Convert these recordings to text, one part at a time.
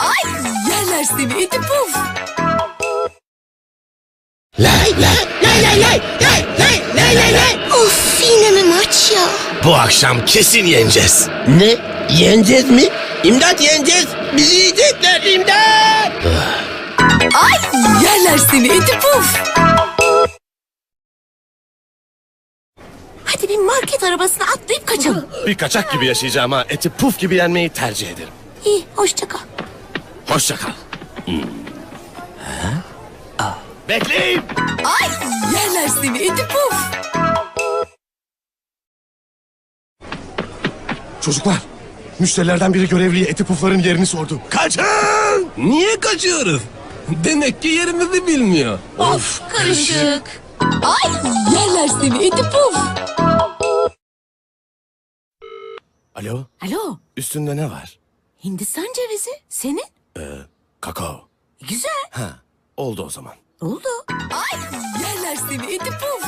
Ay yerler seni iti puf. Lay lay lay lay lay lay lay lay lay lay. Of yine mi maç ya? Bu akşam kesin yeneceğiz. Ne? Yeneceğiz mi? İmdat yeneceğiz. Bizi yiyecekler imdat. Ay yerler seni iti puf. Market arabasına atlayıp kaçalım. Bir kaçak gibi yaşayacağım ha. Eti puf gibi yenmeyi tercih ederim. İyi hoşça kal. Hoşça kal. Bekleyin. Ay yerler seni iti puf. Çocuklar, müşterilerden biri görevliye eti pufların yerini sordu. Kaçın! Niye kaçıyoruz? Demek ki yerimizi bilmiyor. Of karışık. Ay yerler seni iti puf. Alo, Alo üstünde ne var? Hindistan cevizi senin. Kakao. Güzel Ha, oldu o zaman. oldu. Ay yerler seni iti puf.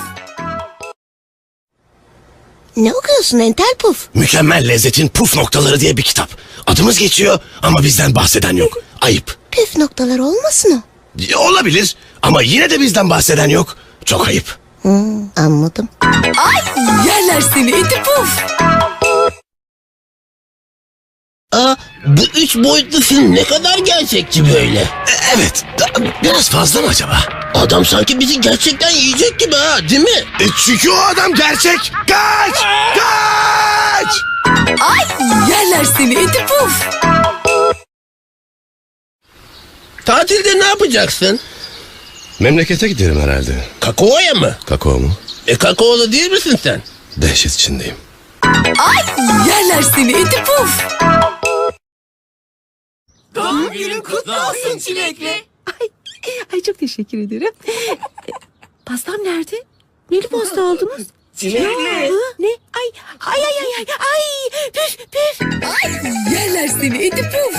Ne okuyorsun entel puf? Mükemmel lezzetin puf noktaları diye bir kitap. Adımız geçiyor ama bizden bahseden yok. Ayıp. Püf noktalar olmasın o. Ya, Olabilir ama yine de bizden bahseden yok. Çok ayıp. Hmm, anladım. Ay yerler seni iti puf. Aa, bu üç boyutlu film ne kadar gerçekçi böyle. E, evet. biraz fazla mı acaba? Adam sanki bizi gerçekten yiyecek gibi ha değil mi? E, çünkü o adam gerçek. Kaç! Kaç! Ay yerler seni iti puf. Tatilde ne yapacaksın? Memlekete giderim herhalde. Kakao'ya mı? Kakao mu? E kakaolu değil misin sen? Dehşet içindeyim. Ay yerler seni iti puf. Doğum günün kutlu olsun çilekli. Ay, ay çok teşekkür ederim. E, Pastam nerede? Neli pasta aldınız? Çilekli. Hı, ne? Ay, ay, ay, ay, ay, ay, püf, püf. Ay yerler seni iti puf.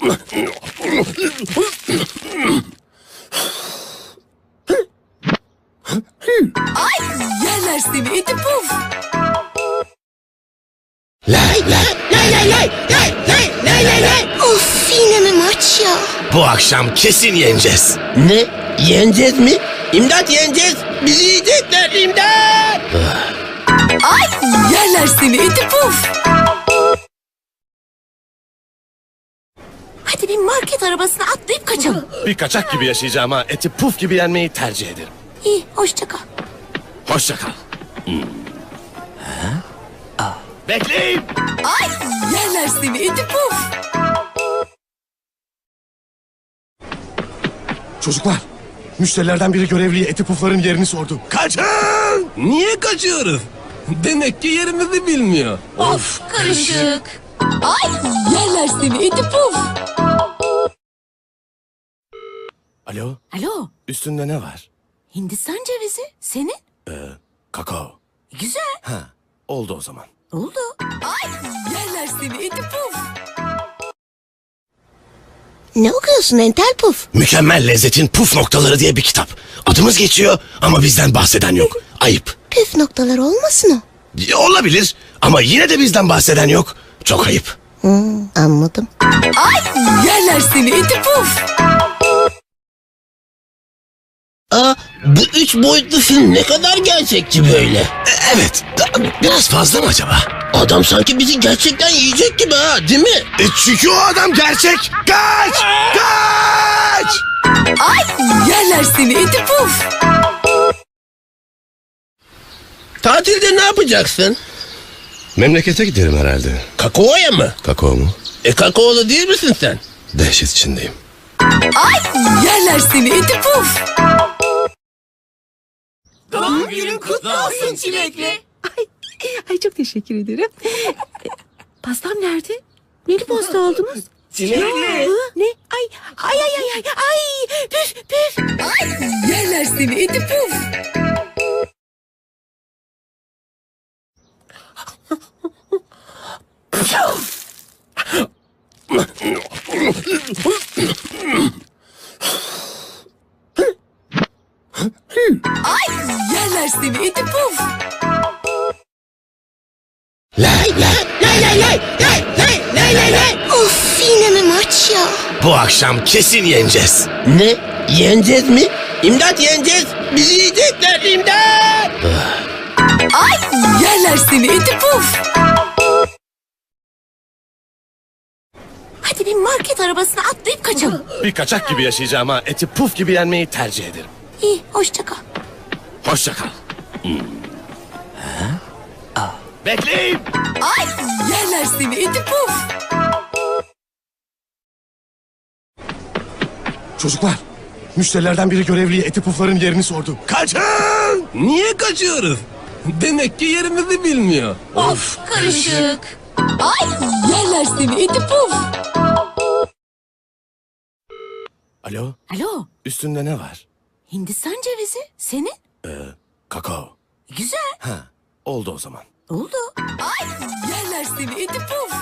Ay yerler seni iti puf. Lay lay lay lay lay lay lay lay lay lay. Of yine mi maç ya? Bu akşam kesin yeneceğiz. Ne? Yeneceğiz mi? İmdat yeneceğiz. Bizi yiyecekler imdat. Ay yerler seni iti puf. Hadi bir market arabasına atlayıp kaçalım. Bir kaçak gibi yaşayacağım ha. Eti puf gibi yenmeyi tercih ederim. İyi hoşça kal. Hoşça kal. Bekleyin. Ay yerler seni iti puf. Çocuklar, müşterilerden biri görevliye eti pufların yerini sordu. Kaçın! Niye kaçıyoruz? Demek ki yerimizi bilmiyor. Of karışık. Ay yerler seni iti puf. Alo, Alo üstünde ne var? Hindistan cevizi senin. Kakao. Güzel Ha, oldu o zaman. oldu. Ay yerler seni puf. Ne okuyorsun entel puf? Mükemmel lezzetin puf noktaları diye bir kitap. Adımız geçiyor ama bizden bahseden yok. Ayıp. Püf noktalar olmasın o. Ya, Olabilir ama yine de bizden bahseden yok. Çok ayıp. Hmm, anladım. Ay yerler seni iti puf. Aa, bu üç boyutlu film ne kadar gerçekçi böyle. E, evet. da- biraz fazla mı acaba? Adam sanki bizi gerçekten yiyecek gibi ha değil mi? E, çünkü o adam gerçek. Kaç! Kaç! Ay yerler seni iti puf. Tatilde ne yapacaksın? Memlekete giderim herhalde. Kakao'ya mı? Kakao mu? E kakaolu değil misin sen? Dehşet içindeyim. Ay yerler seni iti puf. Doğum günün kutlu olsun çilekli. Ay, ay çok teşekkür ederim. E, Pastam nerede? Neli pasta aldınız? Çilekli. Hı, ne? Ay, ay, ay, ay, ay, ay, püf, püf. Ay yerler seni iti puf. Akşam kesin yeneceğiz. Ne? Yeneceğiz mi? İmdat yeneceğiz. Bizi yiyecekler imdat. Ay yerler seni iti puf. Hadi bir market arabasına atlayıp kaçalım. Bir kaçak gibi yaşayacağım ama eti puf gibi yenmeyi tercih ederim. İyi hoşça kal. Hoşça kal. Bekleyin. Ay yerler seni iti puf. Çocuklar, müşterilerden biri görevliye eti pufların yerini sordu. Kaçın! Niye kaçıyoruz? Demek ki yerimizi bilmiyor. Of karışık. Ay yerler seni iti puf. Alo, Alo üstünde ne var? Hindistan cevizi senin. Kakao. Güzel Ha, oldu o zaman. oldu. Ay yerler seni iti puf.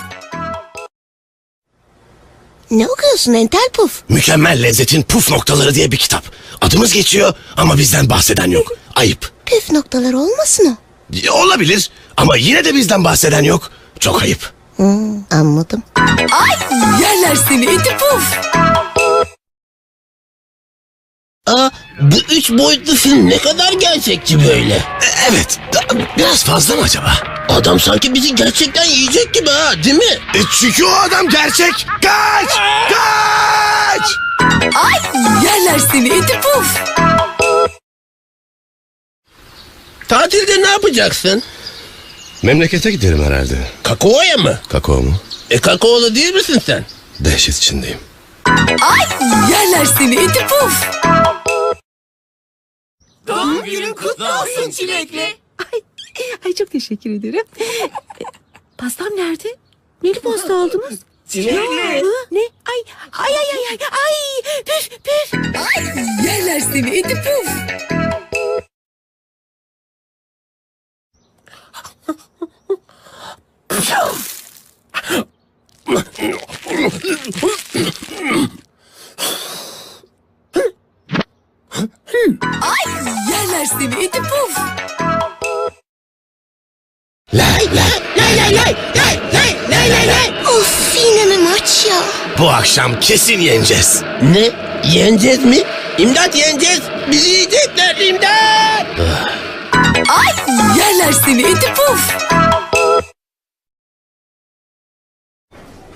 Ne okuyorsun entel puf? Mükemmel lezzetin puf noktaları diye bir kitap. Adımız geçiyor ama bizden bahseden yok. Ayıp. Püf noktaları olmasın o. Olabilir ama yine de bizden bahseden yok. Çok ayıp. Hmm, anladım. Ay yerler seni iti puf. Aa, bu üç boyutlu film ne kadar gerçekçi böyle. E, evet. da- Biraz fazla mı acaba? Adam sanki bizi gerçekten yiyecek gibi ha değil mi? E, çünkü o adam gerçek. Kaç! Kaç! Ay yerler seni iti puf. Tatilde ne yapacaksın? Memlekete giderim herhalde. Kakao'ya mı? Kakao mu? E kakaolu değil misin sen? Dehşet içindeyim. Ay yerler seni iti puf. Doğum günün kutlu olsun çilekli. Ay, ay çok teşekkür ederim. E, Pastam nerede? Neli pasta aldınız? Çilekli. Ne? Ay, ay, ay, ay, ay, ay, püf, püf. Ay yerler seni iti puf. Ay yerler seni iti puf. Bu akşam kesin yeneceğiz. Ne? Yeneceğiz mi? İmdat yeneceğiz. Bizi yiyecekler imdat. Ay yerler seni iti puf.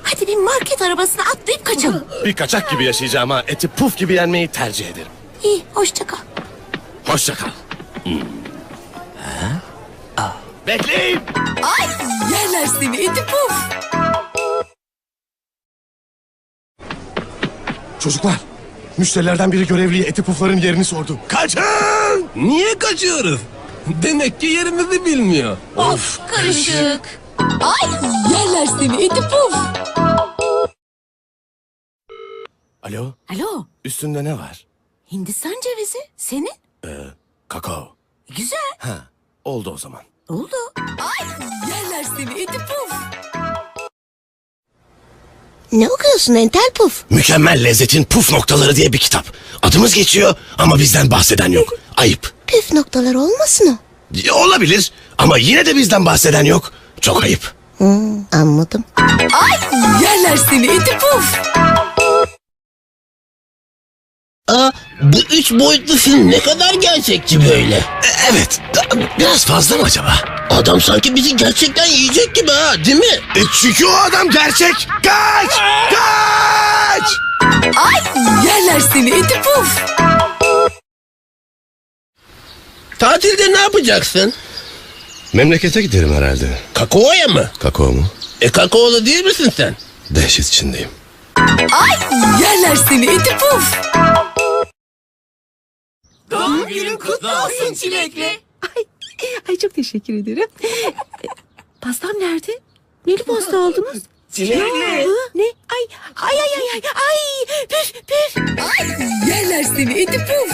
Hadi bir market arabasına atlayıp kaçalım. Bir kaçak gibi yaşayacağım ama eti puf gibi yenmeyi tercih ederim. İyi hoşça kal. Hoşça kal. Bekleyin. Ay yerler seni iti puf. Çocuklar, müşterilerden biri görevliye eti pufların yerini sordu. Kaçın! Niye kaçıyoruz? Demek ki yerimizi bilmiyor. Of karışık. Ay yerler seni iti puf. Alo, Alo üstünde ne var? Hindistan cevizi senin. Kakao. Güzel Ha, oldu o zaman. oldu. Ay yerler seni iti puf. Ne okuyorsun entel puf? Mükemmel lezzetin puf noktaları diye bir kitap. Adımız geçiyor ama bizden bahseden yok. Ayıp. Püf noktaları olmasın o. Ya, Olabilir ama yine de bizden bahseden yok. Çok ayıp. Hmm, anladım. Ay yerler seni iti puf. Aa, bu üç boyutlu film ne kadar gerçekçi böyle. E, evet. da- Biraz fazla mı acaba? Adam sanki bizi gerçekten yiyecek gibi ha değil mi? E, çünkü o adam gerçek. Kaç! Kaç! Ay yerler seni iti puf. Tatilde ne yapacaksın? Memlekete giderim herhalde. Kakao'ya mı? Kakao mu? E kakaolu değil misin sen? Dehşet içindeyim. Ay yerler seni iti puf. Doğum günün kutlu olsun çilekli. Ay, ay çok teşekkür ederim. E, Pastam nerede? Neli pasta aldınız? Çilekli. Ne? Ay, ay, ay, ay, ay, ay, püf, püf. Ay yerler seni iti puf.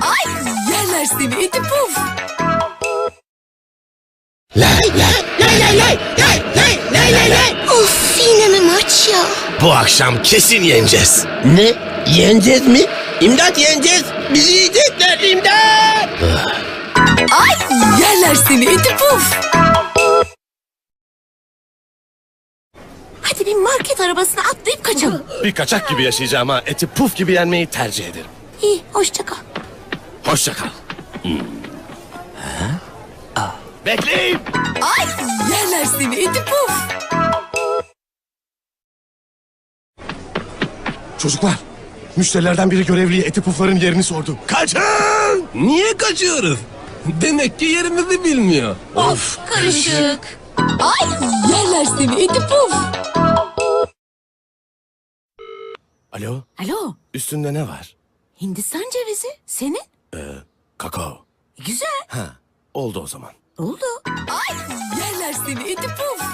Ay yerler seni iti puf. Lay lay lay lay lay lay lay lay lay lay. Of yine mi maç ya? Bu akşam kesin yeneceğiz. Ne? Yeneceğiz mi? İmdat yeneceğiz. Bizi yiyecekler imdat. Ay yerler seni iti puf. Hadi bir market arabasına atlayıp kaçalım. Bir kaçak gibi yaşayacağım ha. Eti puf gibi yenmeyi tercih ederim. İyi hoşça kal. Hoşça kal. Hmm. Ha? Bekleyin. Ay yerler seni iti puf. Çocuklar, müşterilerden biri görevliye eti pufların yerini sordu. Kaçın! Niye kaçıyoruz? Demek ki yerimizi bilmiyor. Of karışık. Ay yerler seni iti puf. Alo, Alo üstünde ne var? Hindistan cevizi senin. Kakao. Güzel Ha, oldu o zaman. Oldu. Ay yerler seni iti puf.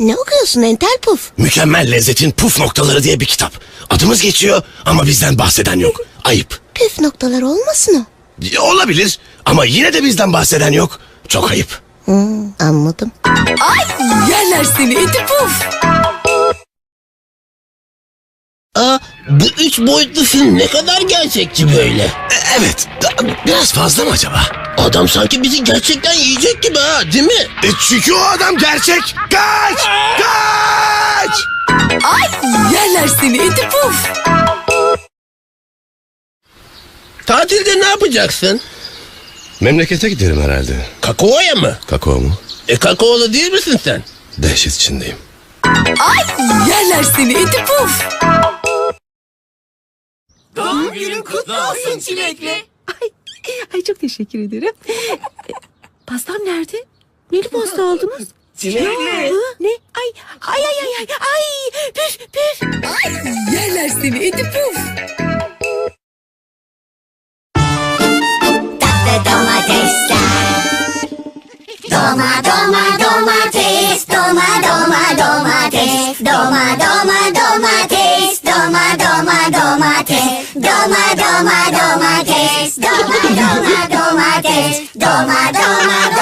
Ne okuyorsun entel puf? Mükemmel lezzetin puf noktaları diye bir kitap. Adımız geçiyor ama bizden bahseden yok. Ayıp. Püf noktalar olmasın o. Ya, Olabilir ama yine de bizden bahseden yok. Çok ayıp. Hmm, anladım. Ay yerler seni iti puf. Aa, bu üç boyutlu film ne kadar gerçekçi böyle. E, evet, da- biraz fazla mı acaba? Adam sanki bizi gerçekten yiyecek gibi ha değil mi? E, çünkü o adam gerçek. Kaç! Kaç! Ay yerler seni iti puf. Tatilde ne yapacaksın? Memlekete giderim herhalde. Kakao'ya mı? Kakao mu? E kakaolu değil misin sen? Dehşet içindeyim. Ay yerler seni iti puf. Doğum günün kutlu olsun çilekli. Ay, ay çok teşekkür ederim. E, Pastam nerede? Neli pasta aldınız? Çilekli. Hı, Ne? Ay, ay, ay, ay, ay, ay, püf, püf. Ay yerler seni iti puf. tatlı domatesler. Doma doma domates, doma doma domates, doma doma domates, doma doma domates, doma doma domates, doma doma domates, doma doma domates,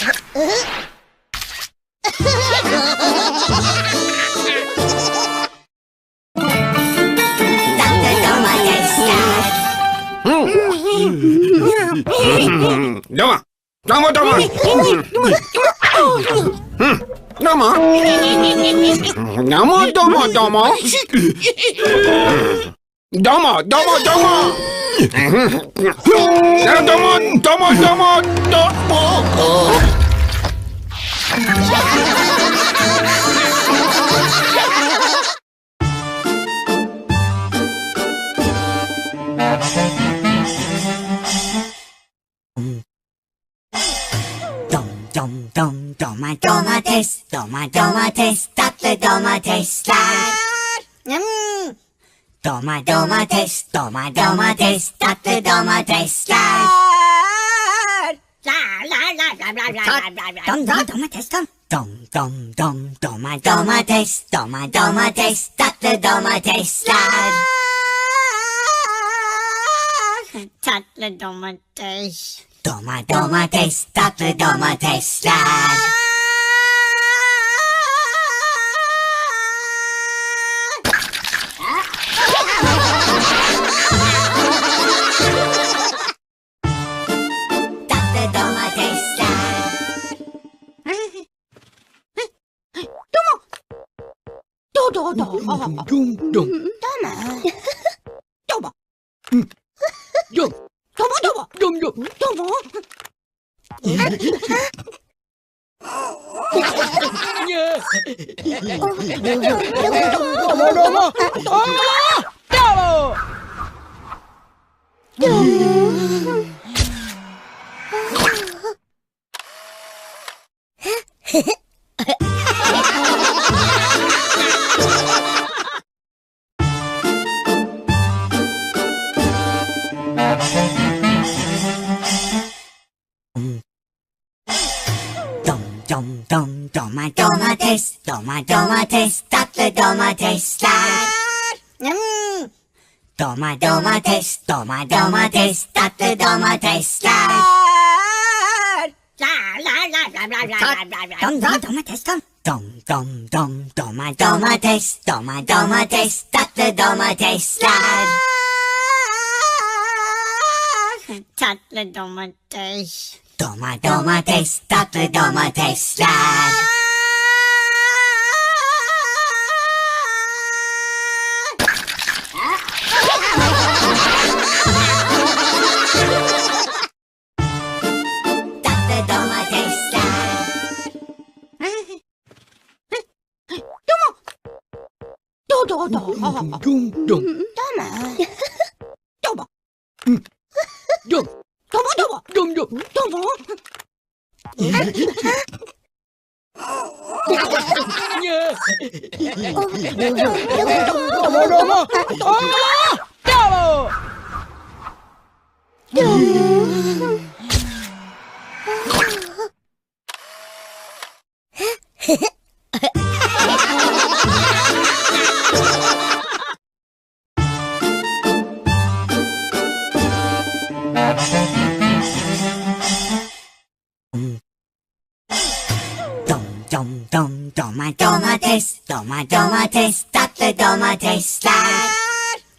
どうも。どうもどうも。どうもどうも。Doma doma doma doma. Dom dom dom doma domates, doma domates, tatlı domatesler. Mm. Doma domates, doma domates, tatlı domatesler. Dom dom domates dom. Dom dom dom doma domates, doma domates, tatlı domatesler. Tatlı domates. Doma domates, tatlı domatesler. 저도 좀좀 떠나 떠봐 좀 떠봐 떠봐 좀좀 떠봐 떠봐 떠봐 떠봐 떠봐 domates, tatlı domatesler. Doma domates, doma domates, tatlı domatesler. Dom dom domates dom. Dom dom dom doma domates, doma domates, tatlı domatesler. Tatlı domates. Doma domates, tatlı domatesler. 충동 떠나 떠봐 좀 떠봐 떠봐 좀좀 떠봐 떠봐 떠봐 떠봐 doma domates, tatlı domatesler.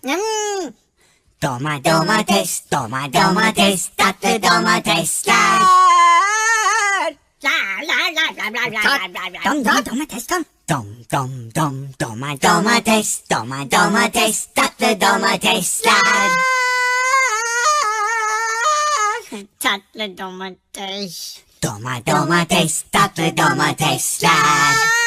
Hmm. Doma domates, doma domates, tatlı domatesler. Dom dom domates dom. Dom dom dom doma domates, doma domates, tatlı domatesler. Tatlı domates. Doma domates, tatlı domatesler.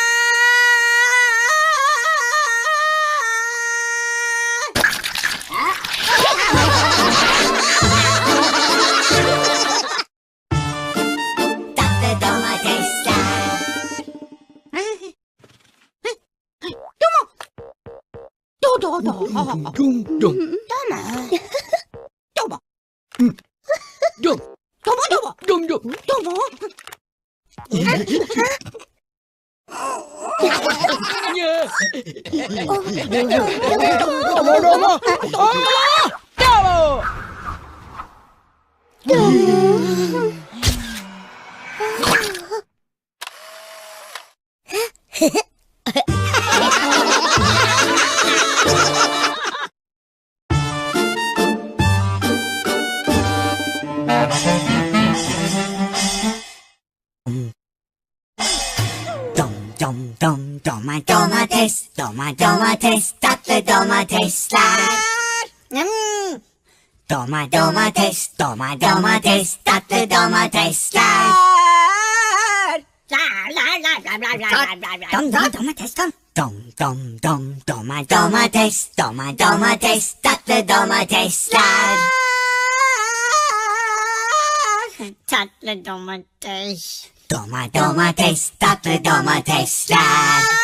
둥둥 둥둥 도마 도마 둥 도마 도마 둥둥 도마 도마 도마 도마 도마 doma domates, doma domates, tatlı domatesler. Hmm. Doma domates, doma domates, tatlı domatesler. Dom dom domates dom. Dom dom dom doma domates, doma domates, tatlı domatesler. Tatlı domates. Doma domates, tatlı domatesler.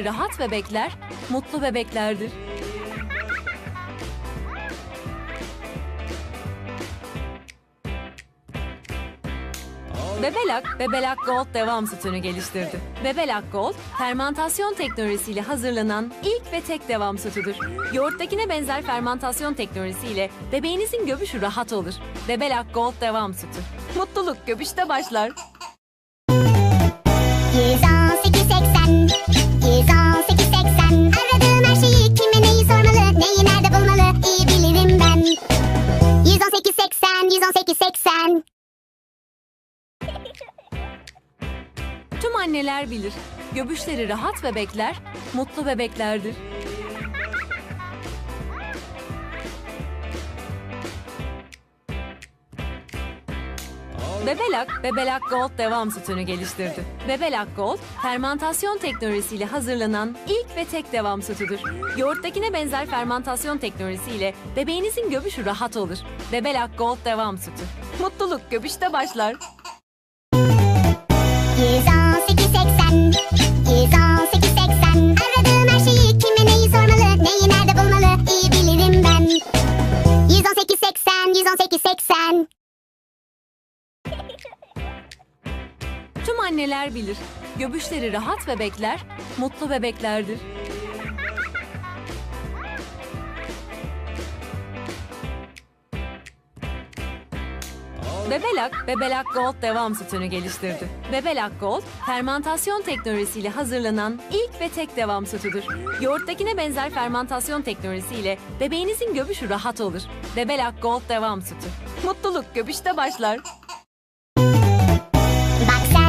Göbüşleri rahat bebekler, mutlu bebeklerdir. Bebelak, Bebelak Gold devam sütünü geliştirdi. Bebelak Gold, fermantasyon teknolojisiyle hazırlanan ilk ve tek devam sütüdür. Yoğurttakine benzer fermantasyon teknolojisiyle bebeğinizin göbüşü rahat olur. Bebelak Gold devam sütü. Mutluluk göbüşte başlar. 118 118 80 118 80 Tüm anneler bilir. Göbüşleri rahat bebekler, mutlu bebeklerdir. Bebelak, Bebelak Gold devam sütünü geliştirdi. Bebelak Gold, fermantasyon teknolojisiyle hazırlanan ilk ve tek devam sütüdür. Yoğurttakine benzer fermantasyon teknolojisiyle bebeğinizin göbüşü rahat olur. Bebelak Gold devam sütü. Mutluluk göbüşte başlar. 118 80 118 80 Aradığım her şeyi kime neyi sormalı Neyi nerede bulmalı iyi bilirim ben 118 80 Tüm anneler bilir. Göbüşleri rahat bebekler, mutlu bebeklerdir. Bebelak, Bebelak Gold devam sütünü geliştirdi. Bebelak Gold, fermantasyon teknolojisiyle hazırlanan ilk ve tek devam sütüdür. Yoğurttakine benzer fermantasyon teknolojisiyle bebeğinizin göbüşü rahat olur. Bebelak Gold devam sütü. Mutluluk göbüşte başlar.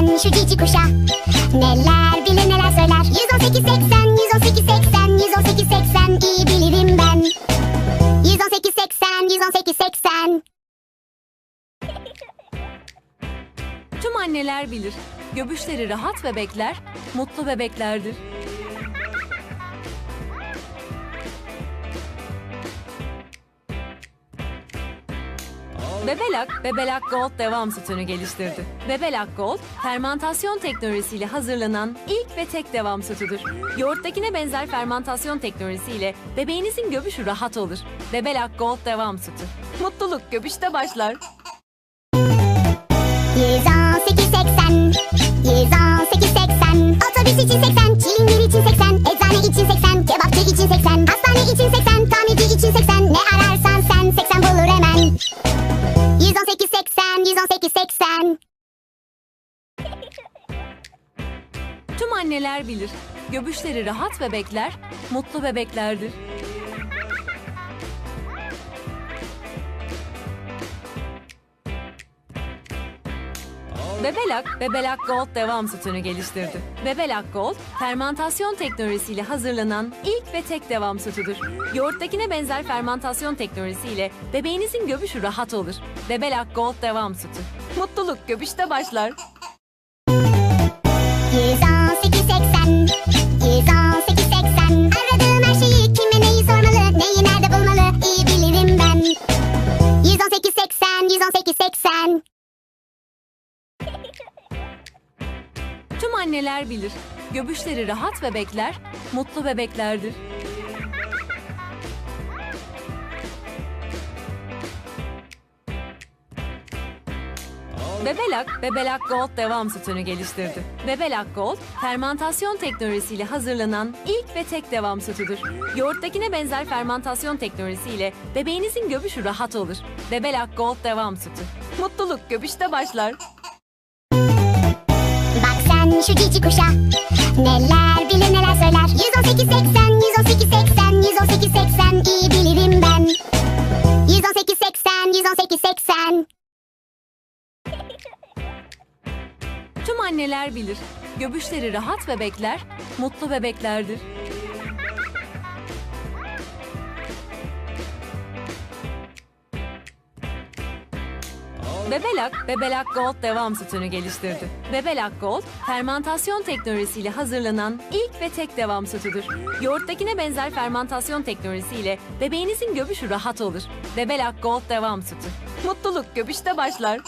Sen şu cici kuşa Neler bilir neler söyler 118 80 118 80 118 80 iyi bilirim ben 118 80 118 80 Tüm anneler bilir. Göbüşleri rahat bebekler, mutlu bebeklerdir. Bebelak, Bebelak Gold devam sütünü geliştirdi. Bebelak Gold, fermantasyon teknolojisiyle hazırlanan ilk ve tek devam sütüdür. Yoğurttakine benzer fermantasyon teknolojisiyle bebeğinizin göbüşü rahat olur. Bebelak Gold devam sütü. Mutluluk göbüşte başlar. 118 80 118 80 Otobüs için 80 Çilingir için 80 Eczane için 80 Kebapçı için 80 Hastane için 80 Tamirci için 80 Ne ararsan sen 80 bulur hemen 118 80 118 80 Tüm anneler bilir. Göbüşleri rahat bebekler, mutlu bebeklerdir. Bebelak, Bebelak Gold devam sütünü geliştirdi. Bebelak Gold, fermantasyon teknolojisiyle hazırlanan ilk ve tek devam sütüdür. Yoğurttakine benzer fermantasyon teknolojisiyle bebeğinizin göbüşü rahat olur. Bebelak Gold devam sütü. Mutluluk göbüşte başlar. 118 80 118 anneler bilir. Göbüşleri rahat bebekler, mutlu bebeklerdir. Bebelak, Bebelak Gold devam sütünü geliştirdi. Bebelak Gold, fermantasyon teknolojisiyle hazırlanan ilk ve tek devam sütüdür. Yoğurttakine benzer fermantasyon teknolojisiyle bebeğinizin göbüşü rahat olur. Bebelak Gold devam sütü. Mutluluk göbüşte başlar. Sen şu cici kuşa Neler bilir neler söyler 118 80 118 80 118 80 iyi bilirim ben 118 80 118 80 Tüm anneler bilir. Göbüşleri rahat bebekler, mutlu bebeklerdir. Bebelak, Bebelak Gold devam sütünü geliştirdi. Bebelak Gold, fermantasyon teknolojisiyle hazırlanan ilk ve tek devam sütüdür. Yoğurttakine benzer fermantasyon teknolojisiyle bebeğinizin göbüşü rahat olur. Bebelak Gold devam sütü. Mutluluk göbüşte başlar.